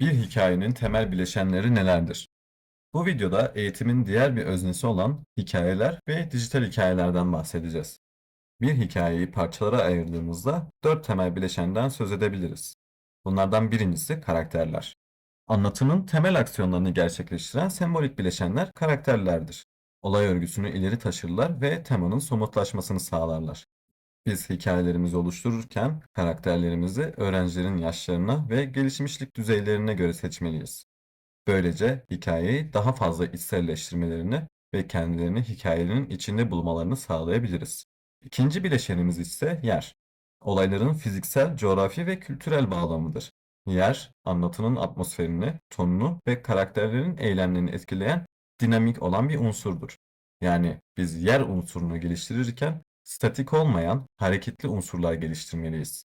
Bir hikayenin temel bileşenleri nelerdir? Bu videoda eğitimin diğer bir öznesi olan hikayeler ve dijital hikayelerden bahsedeceğiz. Bir hikayeyi parçalara ayırdığımızda dört temel bileşenden söz edebiliriz. Bunlardan birincisi karakterler. Anlatının temel aksiyonlarını gerçekleştiren sembolik bileşenler karakterlerdir. Olay örgüsünü ileri taşırlar ve temanın somutlaşmasını sağlarlar. Biz hikayelerimizi oluştururken karakterlerimizi öğrencilerin yaşlarına ve gelişmişlik düzeylerine göre seçmeliyiz. Böylece hikayeyi daha fazla içselleştirmelerini ve kendilerini hikayenin içinde bulmalarını sağlayabiliriz. İkinci bileşenimiz ise yer. Olayların fiziksel, coğrafi ve kültürel bağlamıdır. Yer, anlatının atmosferini, tonunu ve karakterlerin eylemlerini etkileyen dinamik olan bir unsurdur. Yani biz yer unsurunu geliştirirken statik olmayan hareketli unsurlar geliştirmeliyiz.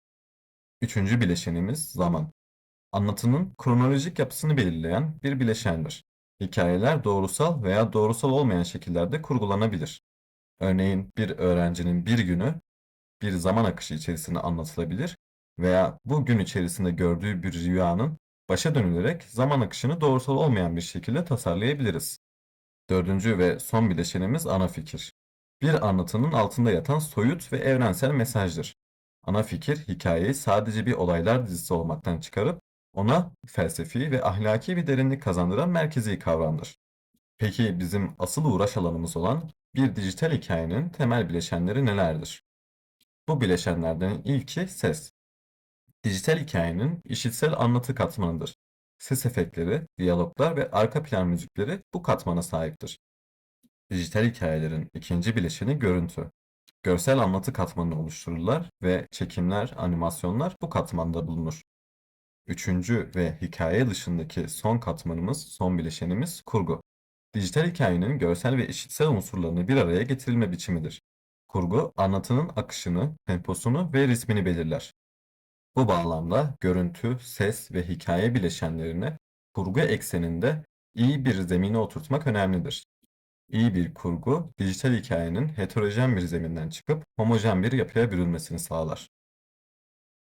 Üçüncü bileşenimiz zaman. Anlatının kronolojik yapısını belirleyen bir bileşendir. Hikayeler doğrusal veya doğrusal olmayan şekillerde kurgulanabilir. Örneğin bir öğrencinin bir günü bir zaman akışı içerisinde anlatılabilir veya bu gün içerisinde gördüğü bir rüyanın başa dönülerek zaman akışını doğrusal olmayan bir şekilde tasarlayabiliriz. Dördüncü ve son bileşenimiz ana fikir. Bir anlatının altında yatan soyut ve evrensel mesajdır. Ana fikir hikayeyi sadece bir olaylar dizisi olmaktan çıkarıp ona felsefi ve ahlaki bir derinlik kazandıran merkezi kavramdır. Peki bizim asıl uğraş alanımız olan bir dijital hikayenin temel bileşenleri nelerdir? Bu bileşenlerden ilki ses. Dijital hikayenin işitsel anlatı katmanıdır. Ses efektleri, diyaloglar ve arka plan müzikleri bu katmana sahiptir. Dijital hikayelerin ikinci bileşeni görüntü. Görsel anlatı katmanını oluştururlar ve çekimler, animasyonlar bu katmanda bulunur. Üçüncü ve hikaye dışındaki son katmanımız, son bileşenimiz kurgu. Dijital hikayenin görsel ve işitsel unsurlarını bir araya getirilme biçimidir. Kurgu, anlatının akışını, temposunu ve ritmini belirler. Bu bağlamda görüntü, ses ve hikaye bileşenlerini kurgu ekseninde iyi bir zemine oturtmak önemlidir. İyi bir kurgu, dijital hikayenin heterojen bir zeminden çıkıp homojen bir yapıya bürünmesini sağlar.